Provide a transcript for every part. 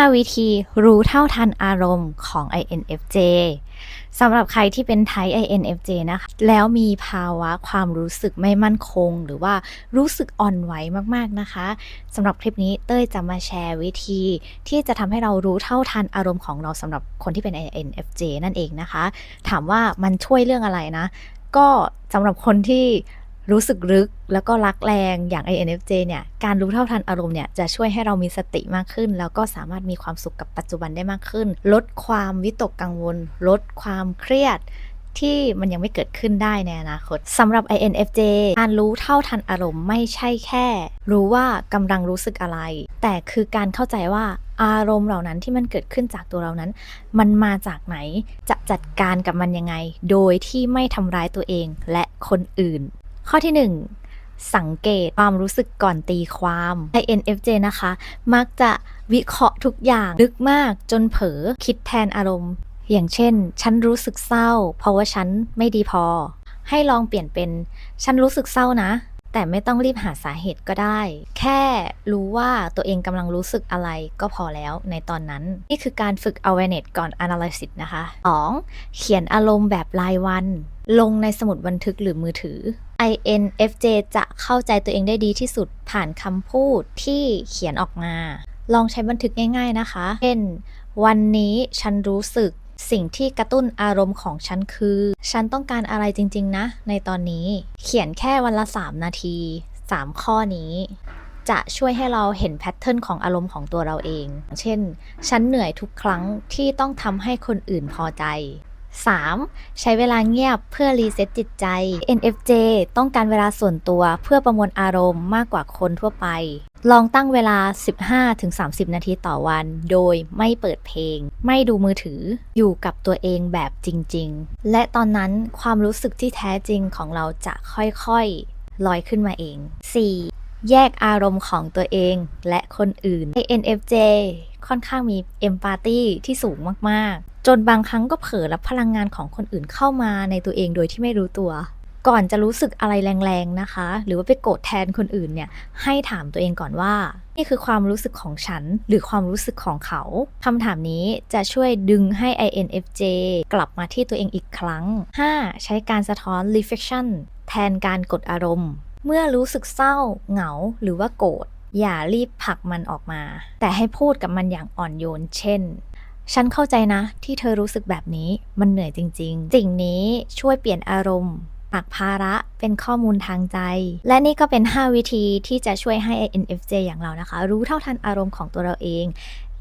5 วิธีรู้เท่าทันอารมณ์ของ INFJ สำหรับใครที่เป็นไทป์ INFJ นะคะ แล้วมีภาวะความรู้สึกไม่มั่นคง หรือว่ารู้สึกอ่อนไหวมากๆนะคะสำหรับคลิปนี้เต้ยจะมาแชร์วิธีที่จะทำให้เรารู้เท่าทันอารมณ์ของเราสำหรับคนที่เป็น INFJ นั่นเองนะคะ ถามว่ามันช่วยเรื่องอะไรนะ ก็สำหรับคนที่ รู้สึกลึกแล้วก็รักแรงอย่าง INFJ เนี่ยการรู้เท่าทันอารมณ์เนี่ยจะช่วยให้เรามีสติมากขึ้น แล้วก็สามารถมีความสุขกับปัจจุบันได้มากขึ้น ลดความวิตกกังวล ลดความเครียดที่มันยังไม่เกิดขึ้นได้ในอนาคตสำหรับ INFJ การรู้เท่าทันอารมณ์ไม่ใช่แค่ รู้ว่ากำลังรู้สึกอะไร แต่คือการเข้าใจว่าอารมณ์เหล่านั้นที่มันเกิดขึ้นจากตัวเรานั้น มันมาจากไหนจะจัดการกับมันยังไง โดยที่ไม่ทำร้ายตัวเองและคนอื่น ข้อที่ 1 สังเกตความรู้สึกก่อนตีความ INFJ นะคะ มักจะวิเคราะห์ทุกอย่างลึกมากจนเผลอคิดแทนอารมณ์ อย่างเช่น ฉันรู้สึกเศร้า เพราะว่าฉันไม่ดีพอ ให้ลองเปลี่ยนเป็น ฉันรู้สึกเศร้านะ แต่ไม่ต้องรีบหาสาเหตุก็ได้ แค่รู้ว่าตัวเองกำลังรู้สึกอะไรก็พอแล้วในตอนนั้น นี่คือการฝึก awareness ก่อน analysis นะคะ 2. เขียนอารมณ์แบบรายวัน ลงในสมุดบันทึกหรือมือถือ INFJ จะเข้าใจตัวเองได้ดีที่สุดผ่านคำพูดที่เขียนออกมา ลองใช้บันทึกง่ายๆนะคะ เช่น วันนี้ฉันรู้สึกสิ่งที่กระตุ้นอารมณ์ของฉันคือ ฉันต้องการอะไรจริงๆนะ ในตอนนี้ เขียนแค่วันละ 3 นาที 3 ข้อนี้ จะช่วยให้เราเห็นแพทเทิร์นของอารมณ์ของตัวเราเอง เช่น ฉันเหนื่อยทุกครั้งที่ต้องทำให้คนอื่นพอใจ 3. ใช้เวลาเงียบเพื่อรีเซ็ตจิตใจ NFJ ต้องการเวลาส่วนตัวเพื่อประมวลอารมณ์มากกว่าคนทั่วไป ลองตั้งเวลา 15-30 นาทีต่อวัน โดยไม่เปิดเพลง ไม่ดูมือถือ อยู่กับตัวเองแบบจริง ๆ และตอนนั้นความรู้สึกที่แท้จริงของเราจะค่อยๆ ลอยขึ้นมาเอง 4. แยกอารมณ์ของตัวเองและคนอื่น INFJ ค่อนข้างมีเอมพาตีที่สูงมาก จนบางครั้งก็เผลอรับพลังงานของคนอื่นเข้ามาในตัวเองโดยที่ไม่รู้ตัว ก่อนจะรู้สึกอะไรแรงๆนะคะ หรือว่าไปโกรธแทนคนอื่นเนี่ยให้ถามตัวเองก่อนว่า นี่คือความรู้สึกของฉัน หรือความรู้สึกของเขาคำถามนี้จะช่วยดึงให้ INFJ กลับมาที่ตัวเองอีกครั้ง 5. ใช้การสะท้อน reflection แทนการกดอารมณ์ เมื่อรู้สึกเศร้า เหงา หรือว่าโกรธอย่ารีบผลักมันออกมา แต่ให้พูดกับมันอย่างอ่อนโยน เช่น ฉันเข้าใจนะ ที่เธอรู้สึกแบบนี้มันเหนื่อยจริง ๆ สิ่งนี้ช่วยเปลี่ยนอารมณ์ปักภาระเป็นข้อมูลทางใจ และนี่ก็เป็น 5 วิธีที่จะช่วยให้ INFJ อย่างเรานะคะ รู้เท่าทันอารมณ์ของตัวเราเอง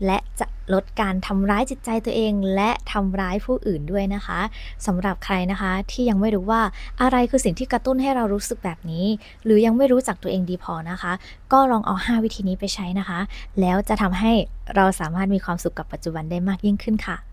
และจะลดการทำร้ายจิตใจตัวเอง และทำร้ายผู้อื่นด้วยนะคะสำหรับใครนะคะที่ยังไม่รู้ว่าอะไรคือสิ่งที่กระตุ้นให้เรารู้สึกแบบนี้ หรือยังไม่รู้จักตัวเองดีพอนะคะ ก็ลองเอา 5 วิธีนี้ไปใช้นะคะ แล้วจะทำให้เราสามารถมีความสุขกับปัจจุบันได้มากยิ่งขึ้นค่ะ